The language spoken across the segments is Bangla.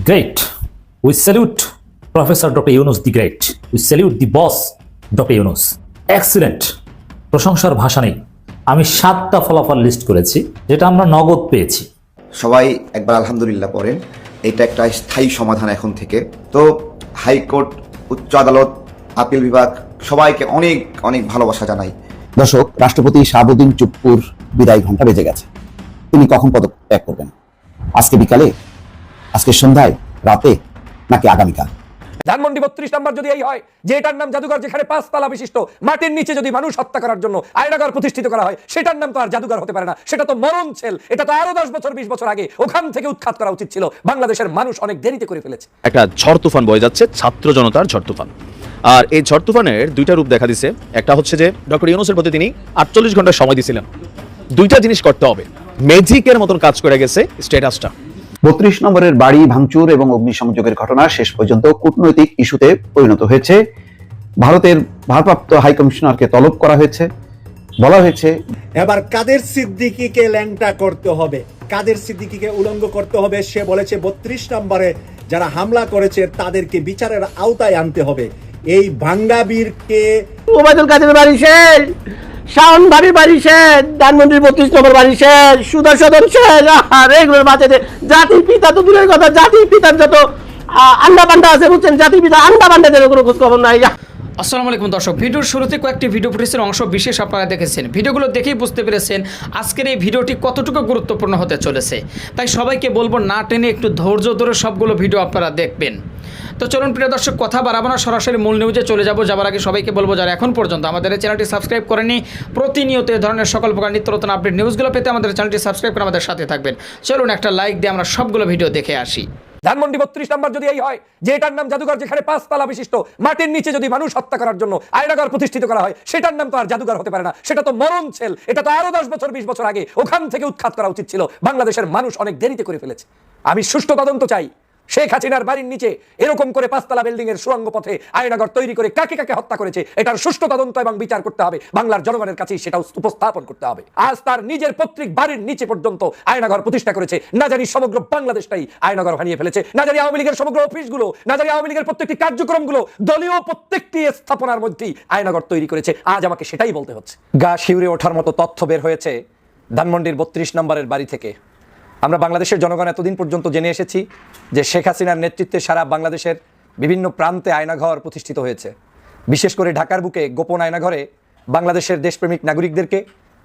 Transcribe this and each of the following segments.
Great. We salute Professor Dr. Yunus the Great. We salute the boss, Dr. Yunus. Excellent. প্রশংসার ভাষা নেই আমি সাতটা ফলাফল লিস্ট করেছি যেটা আমরা নগদ পেয়েছি সবাই একবার আলহামদুলিল্লাহ পড়েন এটা একটা স্থায়ী সমাধান এখন থেকে তো হাইকোর্ট উচ্চ আদালত আপিল বিভাগ সবাইকে অনেক অনেক ভালোবাসা জানাই দর্শক রাষ্ট্রপতি শাহাবুদ্দিন চুপ্পুর বিদায় ঘণ্টা বেজে গেছে তিনি কখন পদত্যাগ করবেন আজকে বিকালে আজকে সন্ধ্যায় রাতে নাকি আগামীকাল? ধানমন্ডি বত্রিশ নাম্বার যদি এই হয় যে এটার নাম জাদুঘর যেখানে পাঁচতলা বিশিষ্ট মাটির নিচে যদি মানুষ হত্যা করার জন্য আয়নাগর প্রতিষ্ঠিত করা হয় সেটার নাম তো আর জাদুঘর হতে পারে না। সেটা তো মরণ ছেল এটা তো আরও দশ বছর বিশ বছর আগে ওখান থেকে উৎখাত করা উচিত ছিল। বাংলাদেশের মানুষ অনেক দেরিতে করে ফেলেছে। একটা ঝড় তুফান বয়ে যাচ্ছে ছাত্র জনতার ঝড় তুফান। আর এই ঝড় তুফানের দুইটা রূপ দেখা দিছে। একটা হচ্ছে যে ডক্টর ইউনুসের প্রতি তিনি আটচল্লিশ ঘণ্টা সময় দিয়েছিলেন দুইটা জিনিস করতে হবে। ম্যাজিকের মতন কাজ করে গেছে স্ট্যাটাসটা। বত্রিশ নম্বরের বাড়ি ভাঙচুর এবং অগ্নিসংযোগের ঘটনা শেষ পর্যন্ত কূটনৈতিক ইস্যুতে পরিণত হয়েছে। ভারতের ভারপ্রাপ্ত হাই কমিশনারকে তলব করা হয়েছে। বলা হয়েছে এবার কাদের সিদ্দিকিকে ল্যাংটা করতে হবে? কাদের সিদ্দিকিকে উলঙ্গ করতে হবে? সে বলেছে বত্রিশ নম্বরে যারা হামলা করেছে তাদেরকে বিচারের আওতায় আনতে হবে। এই ভাঙ্গাবীরকে ওবায়দুল কাদের বাড়ি শেষ! শাওন ভাবির বাড়ি শেষ, ধানমন্ডির বত্রিশ নম্বর বাড়ি শেষ সুদর্শন শেষ আর এগুলোর মাঝে জাতির পিতা তো দূরের কথা জাতির পিতার যত আন্ডা বান্ডা আছে, বুঝছেন? জাতির পিতা, আন্ডা বান্ডাদের কোনো খোঁজ খবর নাই আসসালামু আলাইকুম দর্শক, ভিডিওর শুরুতে কয়েকটি ভিডিও ফুটেজের অংশ বিশেষ আপনারা দেখেছেন। ভিডিওগুলো দেখেই বুঝতে পেরেছেন আজকের এই ভিডিওটি কতটুকু গুরুত্বপূর্ণ হতে চলেছে। তাই সবাইকে বলব, না টেনে একটু ধৈর্য ধরে সবগুলো ভিডিও আপনারা দেখবেন। তো চলুন, প্রিয় দর্শক, কথা বাড়াবো না, সরাসরি মূল নিউজে চলে যাব। যাবার আগে সবাইকে বলব, যারা এখন পর্যন্ত আমাদের চ্যানেলটি সাবস্ক্রাইব করেনি, প্রতিনিয়ত এই ধরনের সকল প্রকার নিত্য নতুন আপডেট নিউজগুলো পেতে আমাদের চ্যানেলটি সাবস্ক্রাইব করে আমাদের সাথে থাকবেন। চলুন, একটা লাইক দিয়ে আমরা সবগুলো ভিডিও দেখে আসি। ধানমন্ডি বত্রিশ নাম্বার যদি এই হয়, যে এটার নাম জাদুঘর যেখানে পাঁচতলা বিশিষ্ট, মাটির নিচে যদি মানুষ হত্যা করার জন্য আয়নাগর প্রতিষ্ঠিত করা হয়, সেটার নাম তো আর জাদুঘর হতে পারে না। সেটা তো মরণ ছেল। এটা তো আরও দশ বছর, বিশ বছর আগে ওখান থেকে উৎখাত করা উচিত ছিল। বাংলাদেশের মানুষ অনেক দেরিতে করে ফেলেছে। আমি সুষ্ঠু তদন্ত চাই। শেখ হাসিনার বাড়ির নিচে এরকম করে পাঁচতলা বিল্ডিং এর সুরঙ্গ পথে আয়নাগর তৈরি করে কাকে কাকে হত্যা করেছে, এটার সুষ্ঠু তদন্ত এবং বিচার করতে হবে। বাংলার জনগণের কাছে সেটা উপস্থাপন করতে হবে। আজ তার নিজের পৈতৃক বাড়ির নিচে পর্যন্ত আয়নাগর প্রতিষ্ঠা করেছে। না জানি সমগ্র বাংলাদেশটাই আয়নাগর বানিয়ে ফেলেছে। না জানি আওয়ামী লীগের সমগ্র অফিসগুলো, না জানি আওয়ামী লীগের প্রত্যেকটি কার্যক্রমগুলো, দলীয় প্রত্যেকটি স্থাপনার মধ্যেই আয়নাগর তৈরি করেছে। আজ আমাকে সেটাই বলতে হচ্ছে। গা শিউরে ওঠার মতো তথ্য বের হয়েছে ধানমন্ডির বত্রিশ নম্বরের বাড়ি থেকে। আমরা বাংলাদেশের জনগণ এতদিন পর্যন্ত জেনে এসেছি যে শেখ হাসিনার নেতৃত্বে সারা বাংলাদেশের বিভিন্ন প্রান্তে আয়নাঘর প্রতিষ্ঠিত হয়েছে। বিশেষ করে ঢাকার বুকে গোপন আয়নাঘরে বাংলাদেশের দেশপ্রেমিক নাগরিকদেরকে,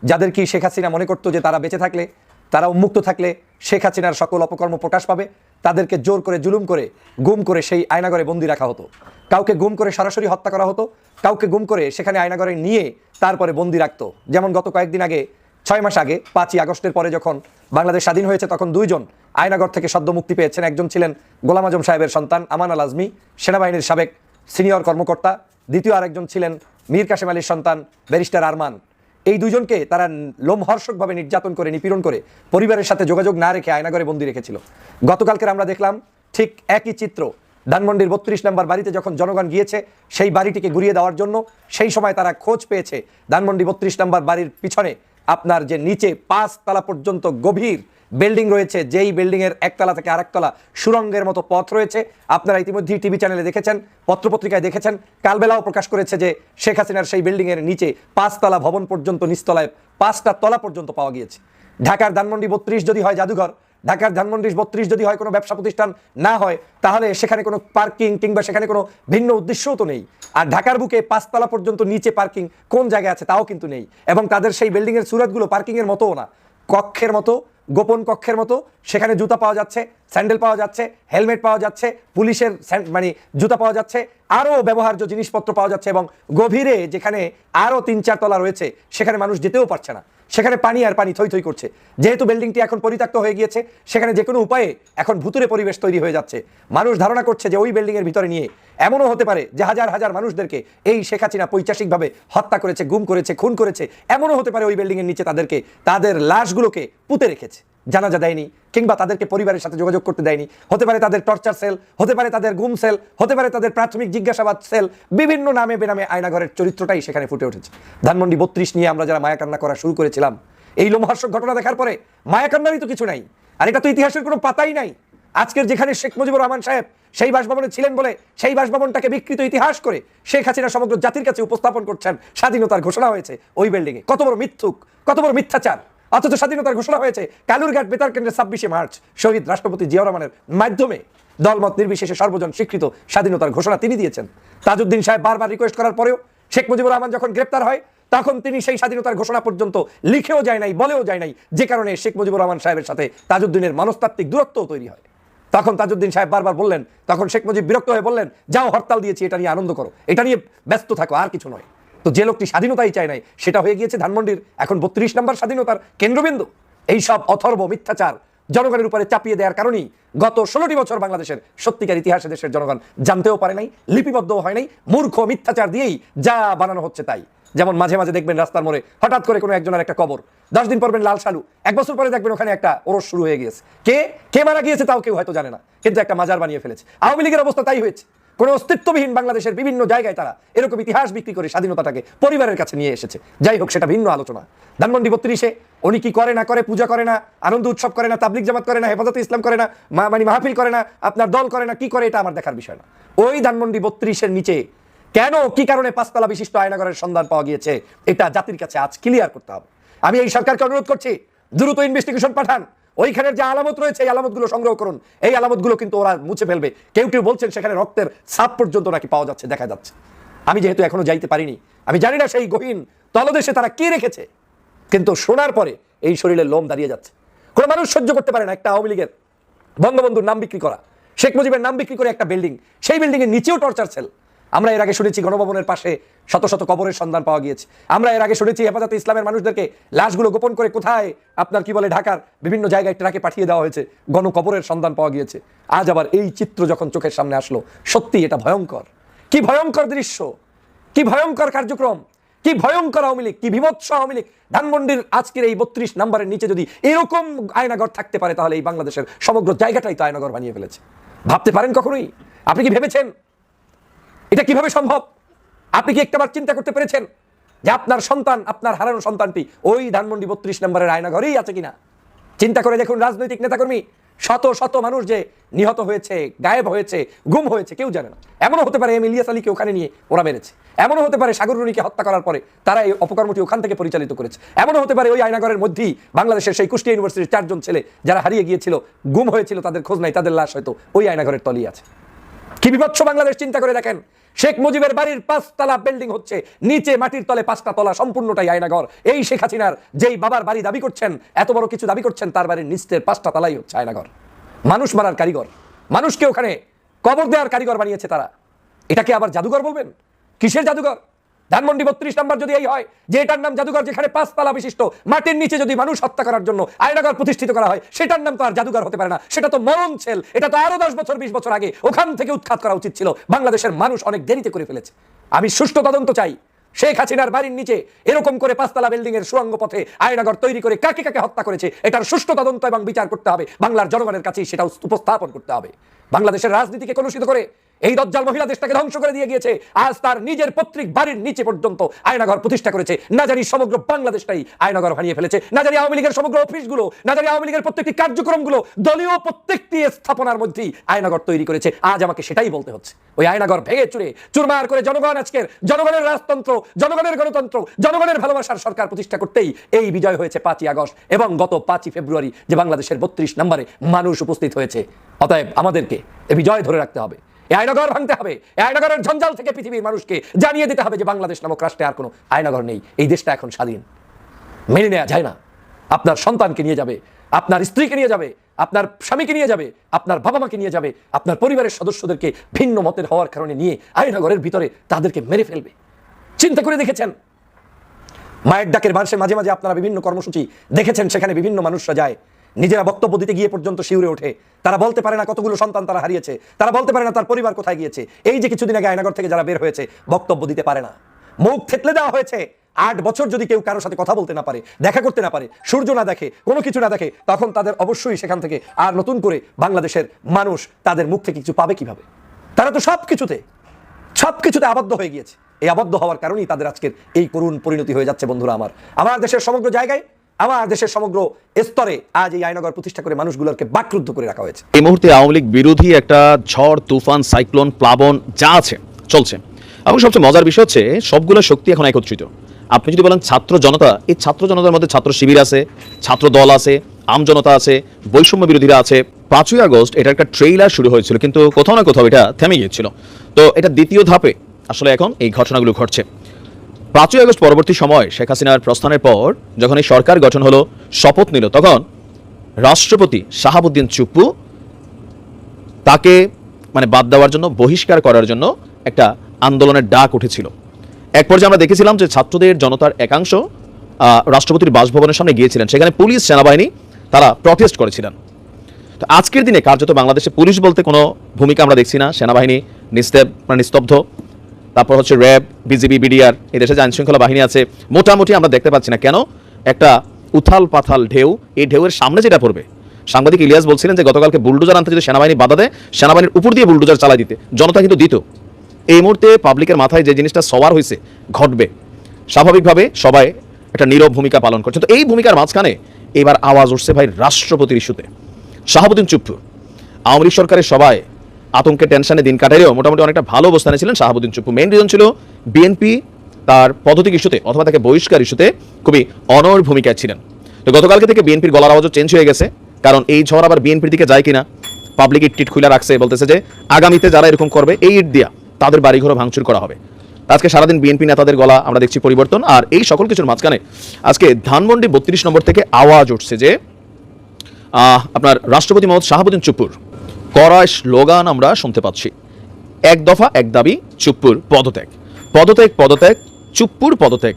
যাদের কি শেখ হাসিনা মনে করতো যে তারা বেঁচে থাকলে, তারা উন্মুক্ত থাকলে শেখ হাসিনার সকল অপকর্ম প্রকাশ পাবে, তাদেরকে জোর করে জুলুম করে, গুম করে সেই আয়নাঘরে বন্দি রাখা হতো। কাউকে গুম করে সরাসরি হত্যা করা হতো, কাউকে গুম করে সেখানে আয়নাঘরে নিয়ে তারপরে বন্দি রাখতো। যেমন গত কয়েকদিন আগে ছয় মাস আগে, পাঁচই আগস্টের পরে যখন বাংলাদেশ স্বাধীন হয়েছে, তখন দুইজন আয়নাগর থেকে সদ্য মুক্তি পেয়েছেন। একজন ছিলেন গোলাম আজম সাহেবের সন্তান আমান আল আজমি, সেনাবাহিনীর সাবেক সিনিয়র কর্মকর্তা। দ্বিতীয় আরেকজন ছিলেন মীর কাশেম আলীর সন্তান ব্যারিস্টার আরমান। এই দুজনকে তারা লোমহর্ষকভাবে নির্যাতন করে, নিপীড়ন করে পরিবারের সাথে যোগাযোগ না রেখে আয়নাগরে বন্দি রেখেছিল। গতকালকের আমরা দেখলাম ঠিক একই চিত্র। ধানমন্ডির বত্রিশ নম্বর বাড়িতে যখন জনগণ গিয়েছে, সেই বাড়িটিকে ঘুরিয়ে দেওয়ার জন্য সেই সময় তারা খোঁজ পেয়েছে। ধানমন্ডি বত্রিশ নম্বর বাড়ির পিছনে আপনার যে নিচে পাঁচ তলা পর্যন্ত গভীর বিল্ডিং রয়েছে, যেই বিল্ডিংয়ের একতলা থেকে আরেকতলা সুরঙ্গের মতো পথ রয়েছে। আপনারা ইতিমধ্যেই টিভি চ্যানেলে দেখেছেন, পত্রপত্রিকায় দেখেছেন, কালবেলাও প্রকাশ করেছে যে শেখ হাসিনার সেই বিল্ডিংয়ের নিচে পাঁচতলা ভবন পর্যন্ত নিচতলায় পাঁচটা তলা পর্যন্ত পাওয়া গিয়েছে। ঢাকার ধানমন্ডি বত্রিশ যদি হয় জাদুঘর ঢাকার ধানমন্ডি বত্রিশ যদি হয় কোনো ব্যবসা প্রতিষ্ঠান না হয়, তাহলে সেখানে কোনো পার্কিং কিংবা সেখানে কোনো ভিন্ন উদ্দেশ্যও তো নেই। আর ঢাকার বুকে পাঁচতলা পর্যন্ত নিচে পার্কিং কোন জায়গায় আছে তাও কিন্তু নেই। এবং তাদের সেই বিল্ডিংয়ের সুরতগুলো পার্কিংয়ের মতোও না। কক্ষের মতো, গোপন কক্ষের মতো, সেখানে জুতা পাওয়া যাচ্ছে, স্যান্ডেল পাওয়া যাচ্ছে, হেলমেট পাওয়া যাচ্ছে, পুলিশের মানে জুতা পাওয়া যাচ্ছে আরও ব্যবহার্য জিনিসপত্র পাওয়া যাচ্ছে এবং গভীরে যেখানে আরও তিন চার তলা রয়েছে, সেখানে মানুষ যেতেও পারছে না। সেখানে পানি আর পানি থই থই করছে। যেহেতু বিল্ডিংটি এখন পরিত্যক্ত হয়ে গিয়েছে, সেখানে যে কোনো উপায়ে এখন ভুতুরে পরিবেশ তৈরি হয়ে যাচ্ছে। মানুষ ধারণা করছে যে ওই বিল্ডিংয়ের ভিতরে নিয়ে এমনও হতে পারে যে হাজার হাজার মানুষদেরকে এই শেখ হাসিনা পৈচাসিকভাবে হত্যা করেছে, গুম করেছে, খুন করেছে, এমনও হতে পারে ওই বিল্ডিংয়ের নিচে তাদেরকে তাদের লাশগুলোকে পুঁতে রেখেছে। জানাজা দেয়নি, কিংবা তাদেরকে পরিবারের সাথে যোগাযোগ করতে দেয়নি। হতে পারে তাদের টর্চার সেল হতে পারে তাদের গুম সেল হতে পারে তাদের প্রাথমিক জিজ্ঞাসাবাদ সেল বিভিন্ন নামে বেনামে আয়নাঘরের চরিত্রটাই সেখানে ফুটে উঠেছে। ধানমন্ডি বত্রিশ নিয়ে আমরা যারা মায়াকান্না করা শুরু করেছিলাম, এই লোমহর্ষক ঘটনা দেখার পরে মায়াকান্নারই তো কিছু নাই। আর এটা তো ইতিহাসের কোনো পাতাই নাই। আজকের যেখানে শেখ মুজিবুর রহমান সাহেব সেই বাসভবনে ছিলেন বলে সেই বাসভবনটাকে বিকৃত ইতিহাস করে শেখ হাসিনা সমগ্র জাতির কাছে উপস্থাপন করছেন, স্বাধীনতার ঘোষণা হয়েছে ওই বিল্ডিংয়ে কত বড় মিথ্যুক, কত বড় মিথ্যাচার। অথচ স্বাধীনতার ঘোষণা হয়েছে, কালুরঘাট বেতার কেন্দ্রে ছাব্বিশে মার্চ শহীদ রাষ্ট্রপতি জিয়াউর রহমানের মাধ্যমে দলমত নির্বিশেষে সর্বজন স্বীকৃত স্বাধীনতার ঘোষণা তিনি দিয়েছেন। তাজউদ্দিন সাহেব বারবার রিকোয়েস্ট করার পরেও শেখ মুজিবুর রহমান যখন গ্রেপ্তার হয়, তখন তিনি সেই স্বাধীনতার ঘোষণা পর্যন্ত লিখেও যায় নাই, বলেও যায় নাই, যে কারণে শেখ মুজিবুর রহমান সাহেবের সাথে তাজউদ্দিনের মনস্তাত্ত্বিক দূরত্বও তৈরি হয়। তখন তাজউদ্দিন সাহেব বারবার বললেন, তখন শেখ মুজিব বিরক্ত হয়ে বললেন, যাও হরতাল দিয়েছি, এটা নিয়ে আনন্দ করো, এটা নিয়ে ব্যস্ত থাকো, আর কিছু নয়। তো যে লোকটি স্বাধীনতাই চায় নাই, সেটা হয়ে গিয়েছে ধানমন্ডির এখন বত্রিশ নম্বর স্বাধীনতার কেন্দ্রবিন্দু। এইসব অথর্ব মিথ্যাচার জনগণের উপরে চাপিয়ে দেওয়ার কারণেই গত ষোলোটি বছর বাংলাদেশের সত্যিকার ইতিহাসে দেশের জনগণ জানতেও পারে নাই, লিপিবদ্ধও হয় নাই, মূর্খ মিথ্যাচার দিয়েই যা বানানো হচ্ছে তাই। যেমন মাঝে মাঝে দেখবেন রাস্তার মোড়ে হঠাৎ করে কোনো একজনের একটা কবর, দশ দিন পরবেন লাল সালু এক বছর পরে দেখবেন ওখানে একটা ওরস শুরু হয়ে গিয়েছে। কে কে মারা গিয়েছে তাও কেউ হয়তো জানে না, কিন্তু একটা মাজার বানিয়ে ফেলেছে। আওয়ামী লীগের অবস্থা তাই হয়েছে। কোনো অস্তিত্ববিহীন বাংলাদেশের বিভিন্ন জায়গায় তারা এরকম ইতিহাস বিক্রি করে স্বাধীনতাটাকে পরিবারের কাছে নিয়ে এসেছে। যাই হোক, সেটা ভিন্ন আলোচনা। ধানমন্ডি বত্রিশে উনি কি করে না করে, পূজা করে না, আনন্দ উৎসব করে না তাবলিক জামাত করে না, হেফাজতে ইসলাম করে না, মা- মানে মাহফিল করে না, আপনার দল করে না, কি করে এটা আমার দেখার বিষয় না। ওই ধানমন্ডি বত্রিশের নিচে কেন, কি কারণে পাঁচতলা বিশিষ্ট আয়নাগরের সন্ধান পাওয়া গিয়েছে, এটা জাতির কাছে আজ ক্লিয়ার করতে হবে। আমি এই সরকারকে অনুরোধ করছি, দ্রুত ইনভেস্টিগেশন পাঠান ওইখানের যে আলামত রয়েছে, এই আলামতগুলো সংগ্রহ করুন। এই আলামতগুলো কিন্তু ওরা মুছে ফেলবে। কেউ কেউ বলছেন সেখানে রক্তের ছাপ পর্যন্ত নাকি পাওয়া যাচ্ছে, দেখা যাচ্ছে। আমি যেহেতু এখনও যাইতে পারিনি, আমি জানি না সেই গহীন তলদেশে তারা কি রেখেছে। কিন্তু শোনার পরে এই শরীরে লোম দাঁড়িয়ে যাচ্ছে। কোনো মানুষ সহ্য করতে পারে না একটা আওয়ামী লীগের বঙ্গবন্ধুর নাম বিক্রি করা। শেখ মুজিবের নাম বিক্রি করে একটা বিল্ডিং। সেই বিল্ডিং এর নিচেও টর্চার সেল আমরা এর আগে শুনেছি গণভবনের পাশে শত শত কবরের সন্ধান পাওয়া গিয়েছে। আমরা এর আগে শুনেছি হেফাজতে ইসলামের মানুষদেরকে লাশগুলো গোপন করে কোথায়, আপনার কি বলে, ঢাকার বিভিন্ন জায়গায় ট্রাকে পাঠিয়ে দেওয়া হয়েছে, গণকবরের সন্ধান পাওয়া গিয়েছে। আজ আবার এই চিত্র যখন চোখের সামনে আসলো, সত্যি এটা ভয়ঙ্কর। কি ভয়ঙ্কর দৃশ্য, কি ভয়ঙ্কর কার্যক্রম, কি ভয়ঙ্কর আওয়ামী লীগ, কি বিভৎস আওয়ামী লীগ। ধানমন্ডির আজকের এই বত্রিশ নাম্বারের নিচে যদি এরকম আয়নাগর থাকতে পারে, তাহলে এই বাংলাদেশের সমগ্র জায়গাটাই তো আয়নাগর বানিয়ে ফেলেছে। ভাবতে পারেন কখনোই? আপনি কি ভেবেছেন এটা কীভাবে সম্ভব? আপনি কি একটাবার চিন্তা করতে পেরেছেন যে আপনার সন্তান, আপনার হারানো সন্তানটি ওই ধানমন্ডি বত্রিশ নম্বরের আয়নাঘরেই আছে কিনা? চিন্তা করে দেখুন রাজনৈতিক নেতাকর্মী, শত শত মানুষ যে নিহত হয়েছে, গায়েব হয়েছে, গুম হয়েছে, কেউ জানে না। এমনও হতে পারে এম ইলিয়াস আলীকে ওখানে নিয়ে ওরা মেরেছে। এমনও হতে পারে সাগর রুনিকে হত্যা করার পরে তারা এই অপকর্মটি ওখান থেকে পরিচালিত করেছে। এমনও হতে পারে ওই আয়নাগরের মধ্যেই বাংলাদেশের সেই কুষ্টিয়া ইউনিভার্সিটির চারজন ছেলে যারা হারিয়ে গিয়েছিল, গুম হয়েছিল, তাদের খোঁজ নাই, তাদের লাশ হয়তো ওই আয়নাঘরের তলিয়ে আছে। কি বিভৎস বাংলাদেশ চিন্তা করে দেখেন? শেখ মুজিবের বাড়ির পাঁচতলা বিল্ডিং হচ্ছে, নিচে মাটির তলে পাঁচটা তলা, সম্পূর্ণটাই আয়নাঘর। এই শেখ হাসিনার যেই বাবার বাড়ি দাবি করছেন, এত বড় কিছু দাবি করছেন, তার বাড়ির নিচের পাঁচটা তলাই হচ্ছে আয়নাঘর। মানুষ মারার কারিগর। মানুষকে ওখানে কবর দেওয়ার কারিগর বানিয়েছে তারা। এটাকে আবার জাদুঘর বলবেন? কিসের জাদুঘর? ধানমন্ডি বত্রিশ নাম্বার যদি এই হয়, যে এটার নাম জাদুঘর যেখানে পাঁচতলা বিশিষ্ট, মাটির নিচে যদি মানুষ হত্যা করার জন্য আয়নাঘর প্রতিষ্ঠিত করা হয়, সেটার নাম তো আর জাদুঘর হতে পারে না। সেটা তো মরণ ছেল। এটা তো আরও দশ বছর, বিশ বছর আগে ওখান থেকে উৎখাত করা উচিত ছিল। বাংলাদেশের মানুষ অনেক দেরিতে করে ফেলেছে। আমি সুষ্ঠু তদন্ত চাই। শেখ হাসিনার বাড়ির নিচে এরকম করে পাঁচতলা বিল্ডিং এর সুরঙ্গ পথে আয়নাগর তৈরি করে কাকে কাকে হত্যা করেছে, এটার সুষ্ঠু তদন্ত এবং বিচার করতে হবে। বাংলার জনগণের কাছেই সেটা উপস্থাপন করতে হবে। বাংলাদেশের রাজনীতিকে কলুষিত করে এই দজ্জাল মহিলা দেশটাকে ধ্বংস করে দিয়ে গিয়েছে। আজ তার নিজের পৈতৃক বাড়ির নিচে পর্যন্ত আয়নাঘর প্রতিষ্ঠা করেছে। না জানি সমগ্র বাংলাদেশটাই আয়নাঘর হারিয়ে ফেলেছে। না জানি আওয়ামী লীগের সমগ্র অফিসগুলো, না জানি আওয়ামী লীগের প্রত্যেকটি কার্যক্রমগুলো দলীয় প্রত্যেকটি স্থাপনার মধ্যেই আয়নাঘর তৈরি করেছে। আজ আমাকে সেটাই বলতে হচ্ছে। ওই আয়নাঘর ভেঙে চুরে, চুরমার করে জনগণ আজকের, জনগণের রাজতন্ত্র, জনগণের গণতন্ত্র, জনগণের ভালোবাসার সরকার প্রতিষ্ঠা করতেই এই বিজয় হয়েছে পাঁচই আগস্ট এবং গত পাঁচই ফেব্রুয়ারি যে বাংলাদেশের বত্রিশ নম্বরে মানুষ উপস্থিত হয়েছে। অতএব আমাদেরকে এ বিজয় ধরে রাখতে হবে। এই আয়নাঘর ভাঙতে হবে। এই আয়নাঘরের জঞ্জাল থেকে পৃথিবীর মানুষকে জানিয়ে দিতে হবে যে বাংলাদেশ নামক রাষ্ট্রে আর কোনো আয়নাঘর নেই। এই দেশটা এখন স্বাধীন। মেনে নেওয়া যায় না। আপনার সন্তানকে নিয়ে যাবে, আপনার স্ত্রীকে নিয়ে যাবে, আপনার স্বামীকে নিয়ে যাবে, আপনার বাবা মাকে নিয়ে যাবে, আপনার পরিবারের সদস্যদেরকে ভিন্ন মতের হওয়ার কারণে নিয়ে আয়নাঘরের ভিতরে তাদেরকে মেরে ফেলবে। চিন্তা করে দেখেছেন? মায়ের ডাকের মানুষের মাঝে মাঝে আপনারা বিভিন্ন কর্মসূচি দেখেছেন, সেখানে বিভিন্ন মানুষরা যায়। নিজেরা বক্তব্য দিতে গিয়ে পর্যন্ত শিউরে ওঠে। তারা বলতে পারে না কতগুলো সন্তান তারা হারিয়েছে। তারা বলতে পারে না তার পরিবার কোথায় গিয়েছে। এই যে কিছুদিন আগে আয়নাগর থেকে যারা বের হয়েছে, বক্তব্য দিতে পারে না। মুখ থেতলে দেওয়া হয়েছে। আট বছর যদি কেউ কারোর সাথে কথা বলতে না পারে, দেখা করতে না পারে, সূর্য না দেখে, কোনো কিছু না দেখে, তখন তাদের অবশ্যই সেখান থেকে আর নতুন করে বাংলাদেশের মানুষ তাদের মুখ থেকে কিছু পাবে কীভাবে? তারা তো সব কিছুতে সব কিছুতে আবদ্ধ হয়ে গিয়েছে। এই আবদ্ধ হওয়ার কারণেই তাদের আজকের এই করুণ পরিণতি হয়ে যাচ্ছে বন্ধুরা আমার। আমার দেশের সমগ্র জায়গায় আমার দেশের সমগ্র স্তরে আজ এই আইনগর প্রতিষ্ঠা করে মানুষগুলোকে বাকরুদ্ধ করে রাখা হয়েছে। এই মুহূর্তে আওয়ামী লীগ বিরোধী একটা ঝড়, তুফান, সাইক্লোন, প্লাবন যা আছে, চলছে। এবং সবচেয়ে মজার বিষয় হচ্ছে, সবগুলো শক্তি এখন একত্রিত। আপনি যদি বলেন ছাত্র জনতা, এই ছাত্র জনতার মধ্যে ছাত্র শিবির আছে, ছাত্র দল আছে, আম জনতা আছে, বৈষম্য বিরোধীরা আছে। পাঁচই আগস্ট এটা একটা ট্রেইলার শুরু হয়েছিল, কিন্তু কোথাও না কোথাও এটা থেমে গিয়েছিল। তো এটা দ্বিতীয় ধাপে আসলে এখন এই ঘটনাগুলো ঘটছে। পাঁচই আগস্ট পরবর্তী সময় শেখ হাসিনার প্রস্থানের পর যখন এই সরকার গঠন হলো, শপথ নিল, তখন রাষ্ট্রপতি শাহাবুদ্দিন চুপ্পু তাকে মানে বাদ দেওয়ার জন্য, বহিষ্কার করার জন্য একটা আন্দোলনের ডাক উঠেছিল। এক পর্যায়ে আমরা দেখেছিলাম যে ছাত্রদের জনতার একাংশ রাষ্ট্রপতির বাসভবনের সামনে গিয়েছিলেন। সেখানে পুলিশ, সেনাবাহিনী তারা প্রটেস্ট করেছিলেন। তো আজকের দিনে কার্যত বাংলাদেশে পুলিশ বলতে কোনো ভূমিকা আমরা দেখছি না। সেনাবাহিনী নিস্তেব মানে নিস্তব্ধ। তারপর হচ্ছে র্যাব, বিজিবি, বিডিআর, এই দেশে যে আইনশৃঙ্খলা বাহিনী আছে, মোটামুটি আমরা দেখতে পাচ্ছি না। কেন? একটা উথাল পাথাল ঢেউ, এই ঢেউয়ের সামনে যেটা পড়বে, সাংবাদিক ইলিয়াস বলছিলেন যে গতকালকে বুলডোজার আনতে যদি সেনাবাহিনী বাধা দেয়, সেনাবাহিনীর উপর দিয়ে বুলডোজার চালাই দিতে। জনতা কিন্তু দিত। এই মুহূর্তে পাবলিকের মাথায় যে জিনিসটা সবার হয়েছে ঘটবে। স্বাভাবিকভাবে সবাই একটা নীরব ভূমিকা পালন করছে। তো এই ভূমিকার মাঝখানে এবার আওয়াজ উঠছে ভাই রাষ্ট্রপতির ইস্যুতে। শাহাবুদ্দিন চুপ্পু, আওয়ামী সরকারের সবাই আতঙ্কে টেনশনে দিন কাটাইলেও মোটামুটি অনেকটা ভালো অবস্থানে ছিলেন শাহাবুদ্দিন চুপ্পু। মেন রিজন ছিল বিএনপি তার পদ্ধতিক ইস্যুতে অথবা তাকে বহিষ্কার ইস্যুতে খুবই অনর ভূমিকায় ছিলেন। তো গতকালকে থেকে বিএনপির গলার আওয়াজও চেঞ্জ হয়ে গেছে, কারণ এই ঝড় আবার বিএনপির দিকে যায় কিনা পাবলিক ইট টিট খুলে রাখছে, বলতেছে যে আগামীতে যারা এরকম করবে, এই ইট দিয়া তাদের বাড়িঘরও ভাঙচুর করা হবে। আজকে সারাদিন বিএনপি নেতাদের গলা আমরা দেখছি পরিবর্তন, আর এই সকল কিছুর মাঝখানে আজকে ধানমন্ডি বত্রিশ নম্বর থেকে আওয়াজ উঠছে যে আপনার রাষ্ট্রপতি মোহাম্মদ শাহাবুদ্দিন চুপ্পুর কড়া স্লোগান আমরা শুনতে পাচ্ছি। এক দফা, এক দাবি, চুপ্পুর পদত্যাগ। পদত্যাগ পদত্যাগ, চুপ্পুর পদত্যাগ।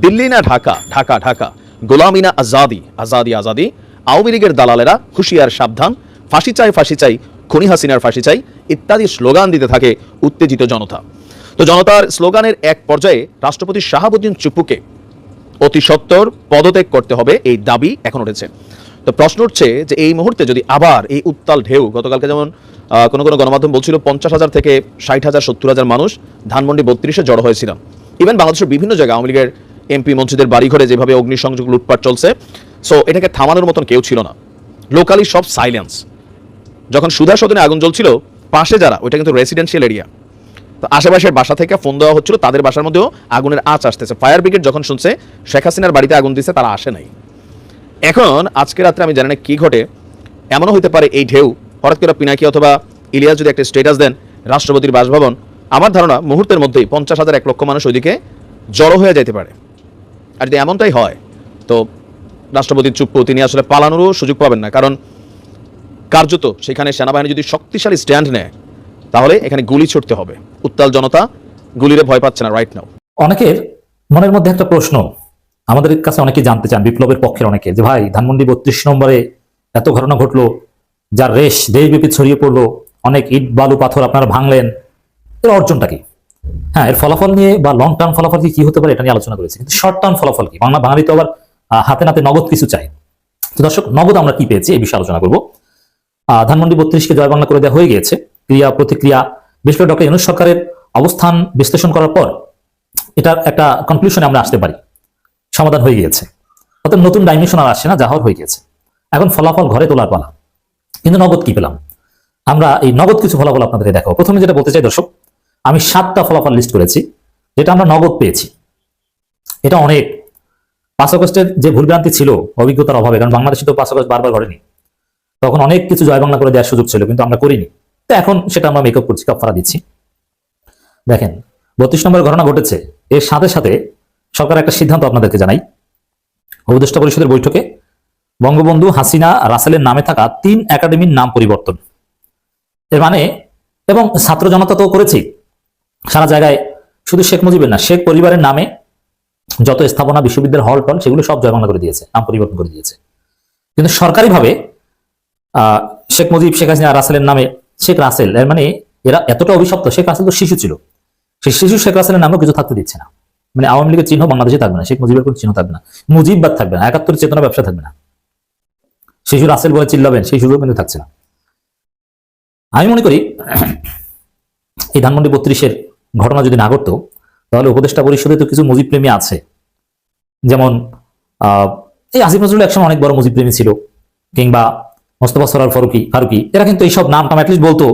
দিল্লি না ঢাকা? ঢাকা ঢাকা। গোলামি না আজাদি? আজাদি আজাদি। আওয়ামী লীগের দালালেরা হুঁশিয়ার সাবধান। ফাঁসি চাই ফাঁসি চাই। খনি হাসিনার ফাঁসি চাই। ইত্যাদি স্লোগান দিতে থাকে উত্তেজিত জনতা। তো জনতার স্লোগানের এক পর্যায়ে রাষ্ট্রপতি শাহাবুদ্দিন চুপ্পুকে অতি সত্বর পদত্যাগ করতে হবে এই দাবি এখন উঠেছে। তো প্রশ্ন উঠছে যে এই মুহূর্তে যদি আবার এই উত্তাল ঢেউ, গতকালকে যেমন কোনো কোনো গণমাধ্যম বলছিল পঞ্চাশ হাজার থেকে ষাট হাজার, সত্তর হাজার মানুষ ধানমন্ডি বত্রিশে জড়ো হয়েছিল। ইভেন বাংলাদেশের বিভিন্ন জায়গায় আওয়ামী লীগের এমপি মন্ত্রীদের বাড়িঘরে যেভাবে অগ্নিসংযোগ লুটপাট চলছে সো এটাকে থামানোর মতন কেউ ছিল না। লোকালি সব সাইলেন্স যখন সুধা সদনে আগুন জ্বলছিল, পাশে যারা, ওইটা কিন্তু রেসিডেন্সিয়াল এরিয়া তো আশেপাশের বাসা থেকে ফোন দেওয়া হচ্ছিল, তাদের বাসার মধ্যেও আগুনের আঁচ আসতেছে। ফায়ার ব্রিগেড যখন শুনছে, শেখ হাসিনার বাড়িতে আগুন দিছে, তারা আসে নাই। এখন আজকে রাত্রে আমি জানি না কি ঘটে, এমনও হতে পারে এই ঢেউ, হঠাৎ করে পিনাকি অথবা ইলিয়াস যদি একটা স্টেটাস দেন রাষ্ট্রপতির বাসভবন, আমার ধারণা মুহূর্তের মধ্যেই পঞ্চাশ হাজার এক লক্ষ মানুষ ওইদিকে জড়ো হয়ে যেতে পারে। আর যদি এমনটাই হয়, তো রাষ্ট্রপতি চুপ্পু, তিনি আসলে পালানোরও সুযোগ পাবেন না, কারণ কার্যত সেখানে সেনাবাহিনী যদি শক্তিশালী স্ট্যান্ড নেয়, তাহলে এখানে গুলি ছুটতে হবে। উত্তাল জনতা গুলিরে ভয় পাচ্ছে না রাইট নাও অনেকের মনের মধ্যে একটা প্রশ্ন আমাদের কাছে অনেকে জানতে চান, বিপ্লবের পক্ষের অনেকে, যে ভাই ধানমন্ডি বত্রিশ নম্বরে এত ঘটনা ঘটলো, যার রেশ, দেশব্যাপী ছড়িয়ে পড়ল, অনেক ইট, বালু, পাথর আপনারা ভাঙলেন, এর অর্জনটা কি? হ্যাঁ এর ফলাফল নিয়ে বা লং টার্ম ফলাফল কি হতে পারে এটা নিয়ে আলোচনা করেছি, কিন্তু শর্ট টার্ম ফলাফল কি? বাংলা বাঙালি তো আবার হাতে নাতে নগদ কিছু চাই তো দর্শক, নগদ আমরা কি পেয়েছি এই বিষয়ে আলোচনা করব। ধানমন্ডি বত্রিশকে জয় বাংলা করে দেওয়া হয়ে গিয়েছে। ক্রিয়া, প্রতিক্রিয়া বিশেষ করে ডক্টর সরকারের অবস্থান বিশ্লেষণ করার পর, এটার একটা কনক্লুশনে আমরা আসতে পারি। সমাধান হয়ে গিয়েছে। অর্থাৎ নতুন ডাইমেনশন আর আসছে না, যা হওয়ার হয়ে গেছে এখন ফলাফল ঘরে তোলার পালা। কিন্তু নগদ কি পেলাম? আমরা এই নগদ কিছু ফলাফল আপনাদের দেখাবো। প্রথমে যেটা বলতে চাই, দর্শক, আমি সাতটা ফলাফল লিস্ট করেছি, যেটা আমরা নগদ পেয়েছি। এটা অনেক। পাঁচ আগস্টের যে ভুলভ্রান্তি ছিল, অভিজ্ঞতার অভাবে, কারণ বাংলাদেশে তো পাঁচ আগস্ট বারবার ঘটেনি। তখন অনেক কিছু জয় বাংলা করে দেওয়ার সুযোগ ছিল, কিন্তু আমরা করিনি। তো এখন সেটা আমরা মেকআপ করছি কাপড়া দিচ্ছি। দেখেন, বত্রিশ নম্বর ঘটনা ঘটেছে। এর সাথে সাথে সরকার একটা সিদ্ধান্ত আপনাদেরকে জানাই। উপদেষ্টা পরিষদের বৈঠকে বঙ্গবন্ধু হাসিনা রাসেলের নামে থাকা তিন একাডেমির নাম পরিবর্তন। এর মানে এবং ছাত্র জনতা তো করেছি সারা জায়গায় শুধু শেখ মুজিবের না, শেখ পরিবারের নামে যত স্থাপনা বিশ্ববিদ্যালয় হল, টল, সেগুলো সব জয় বাংলা করে দিয়েছে, নাম পরিবর্তন করে দিয়েছে। কিন্তু সরকারিভাবে শেখ মুজিব, শেখ হাসিনা, রাসেলের নামে শেখ রাসেল, এর মানে এরা এতটা অভিশপ্ত, শেখ রাসেল তো শিশু ছিল। সেই শিশু শেখ রাসেলের নামেও কিছু থাকতে দিচ্ছে না। মানে আওয়ামী লীগের চিহ্ন বাংলাদেশে থাকবে না, শেখ মুজিবের কোনো চিহ্ন থাকবে না মুজিববাদ থাকবে না একাত্তর চেতনা ব্যবসা থাকবে না। শিশু রাসেল বলে চিল্লাবেন, সেই সুযোগ কিন্তু থাকছে না। আমি মনে করি এই ধানমন্ডি বত্রিশের ঘটনা যদি না ঘটতো, তাহলে উপদেষ্টা পরিষদে তো কিছু মুজিব প্রেমী আছে। যেমন এই আসিফ নজরুল একসময় অনেক বড় মুজিব প্রেমী ছিল, কিংবা মোস্তফা সরার ফারুকি ফারুকি, এরা কিন্তু এইসব নাম টাম অ্যাটলিস্ট বলতো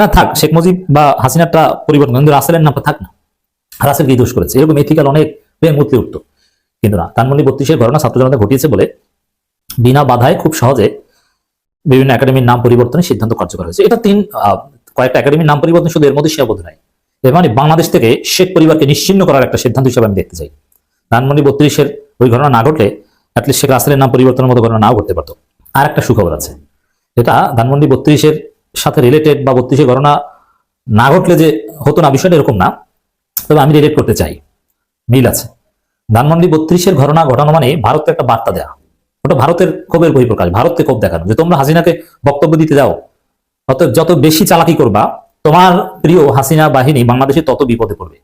না, থাক, শেখ মুজিব বা হাসিনাটা পরিবর্তন, কিন্তু রাসেলের নামটা থাক না। রাসেল কি দোষ করেছে। এরকম এথিক্যাল অনেক প্রেম উঠতে উঠতো। কিন্তু না ধানমন্ডি বত্রিশের ঘটনা ছাত্র জনতা ঘটিয়েছে বলে বিনা বাধায় খুব সহজে বিভিন্ন একাডেমির নাম পরিবর্তনের সিদ্ধান্ত কার্যকর হয়েছে। এটা তিন কয়েকটা একাডেমির নাম পরিবর্তন শুধু এর মধ্যে সীমাবদ্ধ নাই। এর মানে বাংলাদেশ থেকে শেখ পরিবারকে নিশ্চিন্ন করার একটা সিদ্ধান্ত হিসেবে আমি দেখতে চাই। ধানমন্ডি বত্রিশের ওই ঘটনা না ঘটলে অ্যাটলিস্ট শেখ রাসেলের নাম পরিবর্তনের মতো ঘটনা নাও ঘটতে পারতো। আর একটা সুখবর আছে। এটা ধানমন্ডি বত্রিশের সাথে রিলেটেড বা বত্রিশের ঘটনা না ঘটলে যে হতো না, বিষয়টা এরকম না। তবে আমি রিলেট করতে চাই। মিল আছে। ধানমন্ডি বত্রিশের ঘটনা ঘটানো মানে ভারতকে একটা বার্তা দেয়া। ওটা ভারতের ক্ষোভের বহিঃপ্রকাশ, ভারতকে ক্ষোভ দেখানো। যে তোমরা হাসিনাকে বক্তব্য দিতে যাও অত যত বেশি চালাকি করবা, তোমার প্রিয় হাসিনা বাহিনী বাংলাদেশে তত বিপদে পড়বে।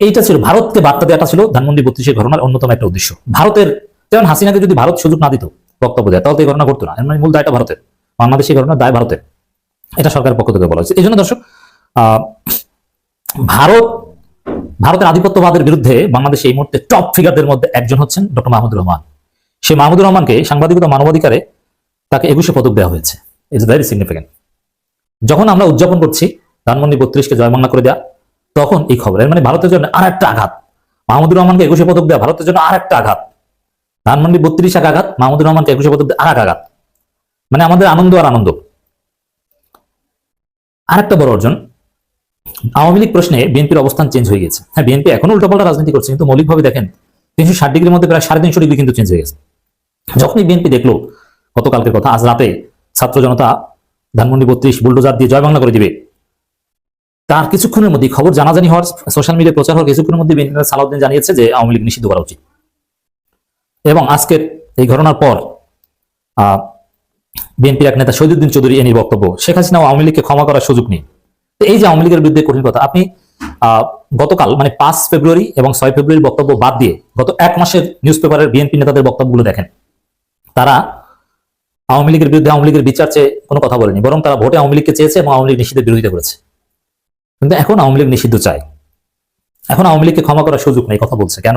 এইটা ছিল, ভারতকে বার্তা দেওয়াটা ছিল ধানমন্ডি বত্রিশের ঘটনার অন্যতম একটা উদ্দেশ্য। ভারতের, যেমন হাসিনাকে যদি ভারত সুযোগ না দিত বক্তব্য দেয়, তাহলে এই ঘটনা ঘটতো না। মানে মূল দায়টা ভারতের। বাংলাদেশের ঘটনা দায় ভারতের। এটা সরকারের পক্ষ থেকে বলা হয়েছে। এই জন্য দর্শক ভারত ভারতের আধিপত্যবাদের বিরুদ্ধে বাংলাদেশে এই মুহূর্তে টপ ফিগারদের মধ্যে একজন হচ্ছেন ডক্টর মাহমুদুর রহমান। সেই মাহমুদুর রহমানকে সাংবাদিকতা মানবাধিকারে তাকে একুশে পদক দেওয়া হয়েছে। ইটস ভেরি সিগনিফিকেন্ট যখন আমরা উদযাপন করছি, ধানমন্ডি বত্রিশকে জয় বাংলা করে দেওয়া তখন এই খবর মানে ভারতের জন্য আর একটা আঘাত। মাহমুদুর রহমানকে একুশে পদক দেওয়া ভারতের জন্য আর একটা আঘাত। ধানমন্ডি বত্রিশ এক আঘাত, মাহমুদুর রহমানকে একুশে পদক দেওয়া আর এক আঘাত। মানে আমাদের আনন্দ আর আনন্দ। আর একটা বড় অর্জন আওয়ামী লীগ প্রশ্নে বিএনপির অবস্থান চেঞ্জ হয়ে গেছে। হ্যাঁ বিএনপি এখনও উল্টোপাল্টা রাজনীতি করছে, কিন্তু মৌলিকভাবে দেখেন, তিনশো ষাট ডিগ্রির মধ্যে প্রায় সাড়ে তিনশো ডিগ্রি কিন্তু চেঞ্জ হয়ে গেছে। যখনই বিএনপি দেখল, গতকালকের কথা, আজ রাতে ছাত্র জনতা ধানমন্ডি বত্রিশ বুলডোজার দিয়ে জয় বাংলা করে দিবে। তার কিছুক্ষণের মধ্যে খবর জানাজানি হওয়ার সোশ্যাল মিডিয়া প্রচার হওয়ার কিছুক্ষণের মধ্যে বিএনপি সালাউদ্দিন জানিয়েছে যে আওয়ামী লীগ নিষিদ্ধ করা উচিত। এবং আজকের এই ঘটনার পর বিএনপির এক নেতা শহীদুদ্দিন চৌধুরী এনি বক্তব্য। শেখ হাসিনা আওয়ামী লীগকে ক্ষমা করার সুযোগ নেই। এই যে আওয়ামী লীগের বিরুদ্ধে কঠিন কথা, আপনি গতকাল মানে পাঁচ ফেব্রুয়ারি এবং ছয় ফেব্রুয়ারির বক্তব্য বাদ দিয়ে গত এক মাসের নিউজ পেপারের বিএনপি নেতাদের বক্তব্যগুলো দেখেন। তারা আওয়ামী লীগের বিরুদ্ধে আওয়ামী লীগের বিচার চেয়ে কোনো কথা বলেনি, বরং তারা ভোটে আওয়ামী লীগকে চেয়েছে এবং আওয়ামী লীগ নিষিদ্ধের বিরোধিতা করেছে। কিন্তু এখন আওয়ামী লীগ নিষিদ্ধ চায়। এখন আওয়ামী লীগকে ক্ষমা করার সুযোগ নেই, কথা বলছে। কেন?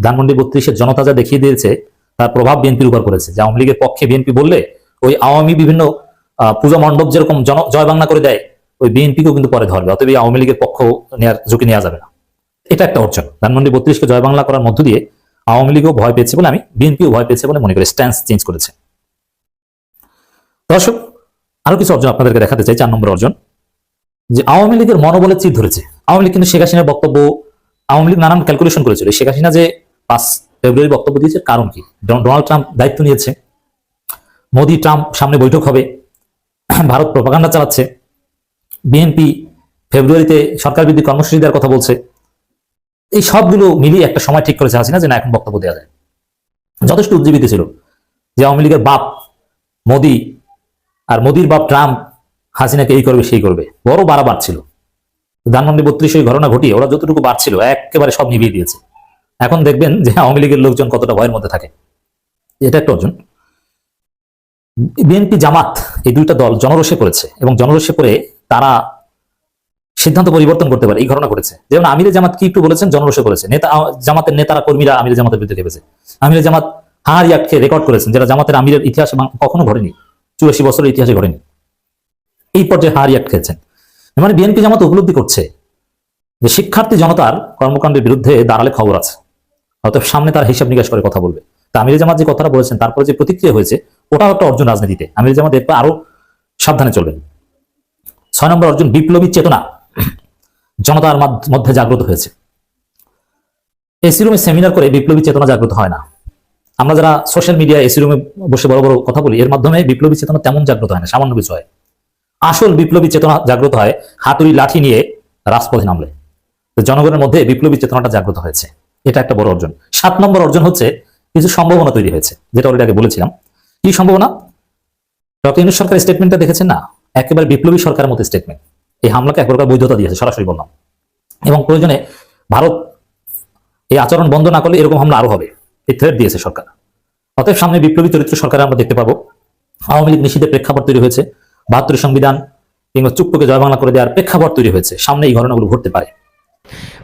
ধানমন্ডি বত্রিশের জনতা যা দেখিয়ে দিয়েছে, তার প্রভাব বিএনপির উপর পড়েছে। যে আওয়ামী লীগের পক্ষে বিএনপি বললে ওই আওয়ামী বিভিন্ন পূজা মণ্ডপ যেরকম জন- জয় বাংলা করে দেয় ওই বিএনপিকেও কিন্তু পরে ধরবে, অতএব এই আওয়ামী লীগের পক্ষ নেওয়ার ঝুঁকি নেওয়া যাবে না। এটা একটা অর্জন। ধানমন্ডি বত্রিশকে জয় বাংলা করার মধ্য দিয়ে আওয়ামী লীগও ভয় পেয়েছে বলে আমি, বিএনপিও ভয় পেয়েছে বলে মনে করি স্ট্যান্স চেঞ্জ করেছে। দর্শক, আরও কিছু অর্জন আপনাদেরকে দেখাতে চাই, চার নম্বর অর্জন। যে আওয়ামী লীগের মনোবলে চির ধরেছে। আওয়ামী লীগ কিন্তু শেখ হাসিনার বক্তব্য, আওয়ামী লীগ নানান ক্যালকুলেশন করেছিল। শেখ হাসিনা যে পাঁচ ফেব্রুয়ারি বক্তব্য দিয়েছে, কারণ কি? ডোনাল্ড ট্রাম্প দায়িত্ব নিয়েছে। মোদি ট্রাম্প সামনে বৈঠক হবে। ভারত প্রপাগান্ডা চালাচ্ছে। বিএনপি ফেব্রুয়ারিতে সরকার বিরোধী কর্মসূচি দেওয়ার কথা বলছে। এই সবগুলো মিলিয়ে একটা সময় ঠিক করেছে হাসিনা যে না এখন বক্তব্য দেওয়া যায়। যথেষ্ট উজ্জীবিত ছিল যে আওয়ামী লীগের বাপ মোদি আর মোদির বাপ ট্রাম্প হাসিনাকে এই করবে, সেই করবে। বড় বাড়াবার ছিল। ধানমন্ডি বত্রিশ ওই ঘটনা ঘটিয়ে ওরা যতটুকু বাড়ছিল, একেবারে সব নিভিয়ে দিয়েছে। এখন দেখবেন যে আওয়ামী লীগের লোকজন কতটা ভয়ের মধ্যে থাকে। এটা একটা অর্জন। বিএনপি জামাত এই দুইটা দল জনরসে পড়েছে এবং জনরসে পড়ে তারা সিদ্ধান্ত পরিবর্তন করতে পারে, এই ঘটনা ঘটেছে। যেমন আমিরে জামাত কি একটু বলেছেন? জনরসে করেছে। নেতা জামাতের নেতারা, কর্মীরা আমিরে জামাতের বিরুদ্ধে খেপেছে। আমিরে জামাত হার ইয়াককে রেকর্ড করেছেন, যেটা জামাতের আমিরের ইতিহাসে কখনো ঘটেনি। চুরাশি বছরের ইতিহাসে ঘটেনি। এই পর্যায়ে হার ইয়াক খেয়েছেন মানে বিএনপি জামাত উপলব্ধি করছে যে শিক্ষার্থী জনতার কর্মকাণ্ডের বিরুদ্ধে দাঁড়ালে খবর আছে। অতএব সামনে তার হিসাব নিকাশ করে কথা বলবে। তা আমির জামাত যে কথাটা বলেছেন, তারপরে যে প্রতিক্রিয়া হয়েছে, ওটাও একটা অর্জন রাজনীতিতে। আমির জামাত এরপর আরও সাবধানে চলবেন। ছয় নম্বর অর্জন বিপ্লবী চেতনা জনতার মধ্যে জাগ্রত হয়েছে। এসি রুমে সেমিনার করে বিপ্লবী চেতনা জাগ্রত হয় না। আমরা যারা সোশ্যাল মিডিয়া এসি রুমে বসে বড় বড় কথা বলি, এর মাধ্যমে বিপ্লবী চেতনা তেমন জাগ্রত হয় না, সামান্য কিছু হয়। আসল বিপ্লবী চেতনা জাগ্রত হয় হাতুড়ি লাঠি নিয়ে রাজপথে নামলে। জনগণের মধ্যে বিপ্লবী চেতনাটা জাগ্রত হয়েছে। এটা একটা বড় অর্জন। সাত নম্বর অর্জন হচ্ছে কিছু সম্ভাবনা তৈরি হয়েছে, যেটা অলরেডি আগে বলেছিলাম। কি সম্ভাবনা? ডক্টর ইউনুস সরকার স্টেটমেন্টটা দেখেছেন না? একেবারে বিপ্লবী সরকারের মতো স্টেটমেন্ট এই হামলাকে এক প্রকার বৈধতা দিয়েছে, সরাসরি বললাম এবং প্রয়োজনে ভারত এই আচরণ বন্ধ না করলে এরকম হামলা আরও হবে। এই থ্রেট দিয়েছে সরকার। অতএব সামনে বিপ্লবী চরিত্র সরকার আমরা দেখতে পাবো। আওয়ামী লীগ নিষিদ্ধের প্রেক্ষাপট তৈরি হয়েছে। বাহাত্তরের সংবিধান কিংবা চুপ্পকে জয় বাংলা করে দেওয়ার প্রেক্ষাপট তৈরি হয়েছে। সামনে এই ঘটনাগুলো ঘটতে পারে।